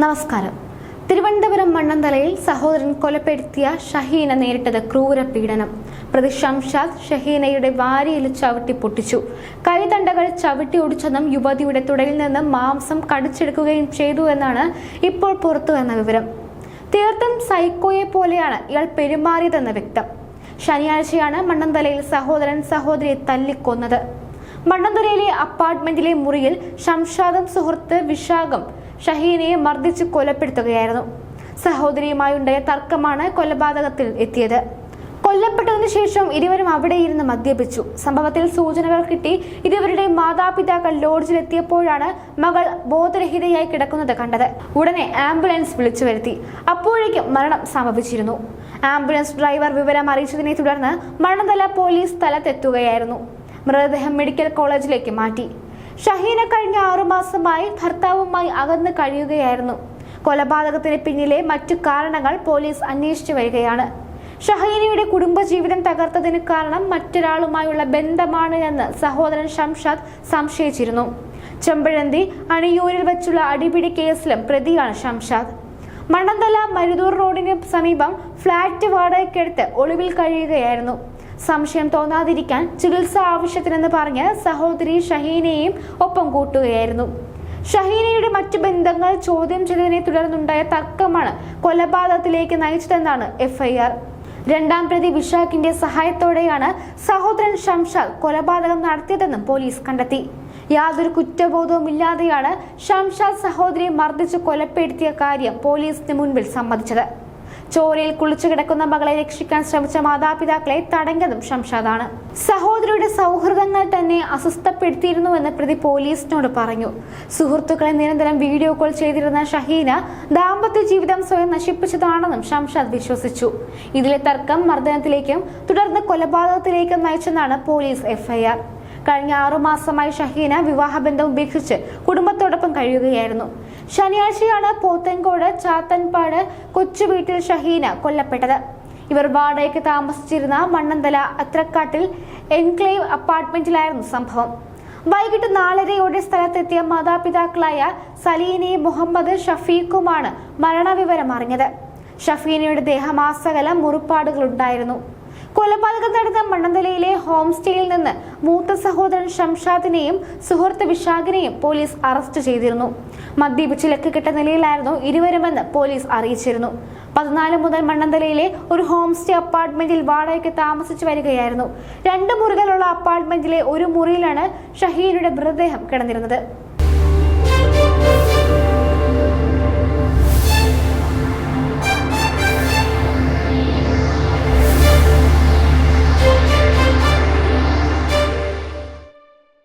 നമസ്കാരം. തിരുവനന്തപുരം മണ്ണന്തലയിൽ സഹോദരൻ കൊലപ്പെടുത്തിയ ഷഹീന നേരിട്ടത് ക്രൂര പീഡനം. പ്രതി ഷംഷാദ് ഷഹീനയുടെ വാരിയിൽ ചവിട്ടി പൊട്ടിച്ചു. കൈതണ്ടകൾ ചവിട്ടി ഒടിച്ചതും യുവതിയുടെ തുടയിൽ നിന്ന് മാംസം കടിച്ചെടുക്കുകയും ചെയ്തു എന്നാണ് ഇപ്പോൾ പുറത്തു വന്ന വിവരം. തീർത്തും സൈക്കോയെ പോലെയാണ് ഇയാൾ പെരുമാറിയതെന്ന് വ്യക്തം. ശനിയാഴ്ചയാണ് മണ്ണന്തലയിൽ സഹോദരൻ സഹോദരിയെ തല്ലിക്കൊന്നത്. മണ്ണന്തലയിലെ അപ്പാർട്ട്മെന്റിലെ മുറിയിൽ ഷംഷാദും സുഹൃത്ത് വിശാഖം ഷഹീനയെ മർദ്ദിച്ച് കൊലപ്പെടുത്തുകയായിരുന്നു. സഹോദരിയുമായുണ്ടായ തർക്കമാണ് കൊലപാതകത്തിൽ എത്തിയത്. കൊല്ലപ്പെട്ടതിനു ശേഷം ഇരുവരും അവിടെ ഇരുന്ന് മദ്യപിച്ചു. സംഭവത്തിൽ സൂചനകൾ കിട്ടി ഇരുവരുടെ മാതാപിതാക്കൾ ലോഡ്ജിലെത്തിയപ്പോഴാണ് മകൾ ബോധരഹിതയായി കിടക്കുന്നത് കണ്ടത്. ഉടനെ ആംബുലൻസ് വിളിച്ചു വരുത്തി. അപ്പോഴേക്കും മരണം സംഭവിച്ചിരുന്നു. ആംബുലൻസ് ഡ്രൈവർ വിവരം അറിയിച്ചതിനെ തുടർന്ന് മരണതല പോലീസ് സ്ഥലത്തെത്തുകയായിരുന്നു. മൃതദേഹം മെഡിക്കൽ കോളേജിലേക്ക് മാറ്റി. ഷഹീന കഴിഞ്ഞ ആറുമാസമായി ഭർത്താവുമായി അകന്ന് കഴിയുകയായിരുന്നു. കൊലപാതകത്തിന് പിന്നിലെ മറ്റു കാരണങ്ങൾ പോലീസ് അന്വേഷിച്ചു വരികയാണ്. ഷഹീനയുടെ കുടുംബജീവിതം തകർത്തതിന് കാരണം മറ്റൊരാളുമായുള്ള ബന്ധമാണ് എന്ന് സഹോദരൻ ഷംഷാദ് സംശയിച്ചിരുന്നു. ചെമ്പഴന്തി അണിയൂരിൽ വെച്ചുള്ള അടിപിടി കേസിലും പ്രതിയാണ് ഷംഷാദ്. മണന്തല മരുതൂർ റോഡിന് സമീപം ഫ്ളാറ്റ് വാടകയ്ക്കെടുത്ത് ഒളിവിൽ കഴിയുകയായിരുന്നു. സംശയം തോന്നാതിരിക്കാൻ ചികിത്സ ആവശ്യത്തിനെന്ന് പറഞ്ഞ് സഹോദരി ഷഹീനയെയും ഒപ്പം കൂട്ടുകയായിരുന്നു. ഷഹീനയുടെ മറ്റു ബന്ധങ്ങൾ ചോദ്യം ചെയ്തതിനെ തുടർന്നുണ്ടായ തർക്കമാണ് കൊലപാതകത്തിലേക്ക് നയിച്ചതെന്നാണ് എഫ്ഐആർ. രണ്ടാം പ്രതി വിശാഖിന്റെ സഹായത്തോടെയാണ് സഹോദരൻ ഷംഷാദ് കൊലപാതകം നടത്തിയതെന്നും പോലീസ് കണ്ടെത്തി. യാതൊരു കുറ്റബോധവും ഇല്ലാതെയാണ് ഷംഷാദ് സഹോദരിയെ മർദ്ദിച്ച് കൊലപ്പെടുത്തിയ കാര്യം പോലീസിന് മുൻപിൽ സമ്മതിച്ചത്. ചോരയിൽ കുളിച്ചു കിടക്കുന്ന മകളെ രക്ഷിക്കാൻ ശ്രമിച്ച മാതാപിതാക്കളെ തടഞ്ഞതും ശംഷാദാണ് സഹോദരിയുടെ സൗഹൃദങ്ങൾ തന്നെ അസ്വസ്ഥപ്പെടുത്തിയിരുന്നുവെന്ന് പ്രതി പോലീസിനോട് പറഞ്ഞു. സുഹൃത്തുക്കളെ നിരന്തരം വീഡിയോ കോൾ ചെയ്തിരുന്ന ഷഹീന ദാമ്പത്യ ജീവിതം സ്വയം നശിപ്പിച്ചതാണെന്നും ഷംഷാദ് വിശ്വസിച്ചു. ഇതിലെ തർക്കം മർദ്ദനത്തിലേക്കും തുടർന്ന് കൊലപാതകത്തിലേക്കും നയിച്ചെന്നാണ് പോലീസ് എഫ്ഐആർ. കഴിഞ്ഞ ആറുമാസമായി ഷഹീന വിവാഹബന്ധം ഉപേക്ഷിച്ച് കുടുംബത്തോടൊപ്പം കഴിയുകയായിരുന്നു. ശനിയാഴ്ചയാണ് പോത്തൻകോട് ചാത്തൻപാട് കൊച്ചു വീട്ടിൽ ഷഹീന കൊല്ലപ്പെട്ടത്. ഇവർ വാടകയ്ക്ക് താമസിച്ചിരുന്ന മണ്ണന്തല അത്രക്കാട്ടിൽ എൻക്ലേവ് അപ്പാർട്ട്മെന്റിലായിരുന്നു സംഭവം. വൈകിട്ട് നാലരയോടെ സ്ഥലത്തെത്തിയ മാതാപിതാക്കളായ സലീനയും മുഹമ്മദ് ഷഫീഖുമാണ് മരണവിവരം അറിഞ്ഞത് ഷഫീനയുടെ ദേഹമാസകലം മുറിപ്പാടുകളുണ്ടായിരുന്നു. കൊലപാതകം നടന്ന മണ്ണന്തലയിലെ ഹോം സ്റ്റേയിൽ നിന്ന് മൂത്ത സഹോദരൻ ഷംഷാദിനെയും സുഹൃത്ത് വിശാഖിനെയും പോലീസ് അറസ്റ്റ് ചെയ്തിരുന്നു. മദ്യപിച്ച് ലക്കുകെട്ട നിലയിലായിരുന്നു ഇരുവരുമെന്ന് പോലീസ് അറിയിച്ചിരുന്നു. പതിനാല് മുതൽ മണ്ണന്തലയിലെ ഒരു ഹോം സ്റ്റേ അപ്പാർട്ട്മെന്റിൽ വാടകയ്ക്ക് താമസിച്ചു വരികയായിരുന്നു. രണ്ട് മുറികളുള്ള അപ്പാർട്ട്മെന്റിലെ ഒരു മുറിയിലാണ് ഷഹീനയുടെ മൃതദേഹം കിടന്നിരുന്നത്.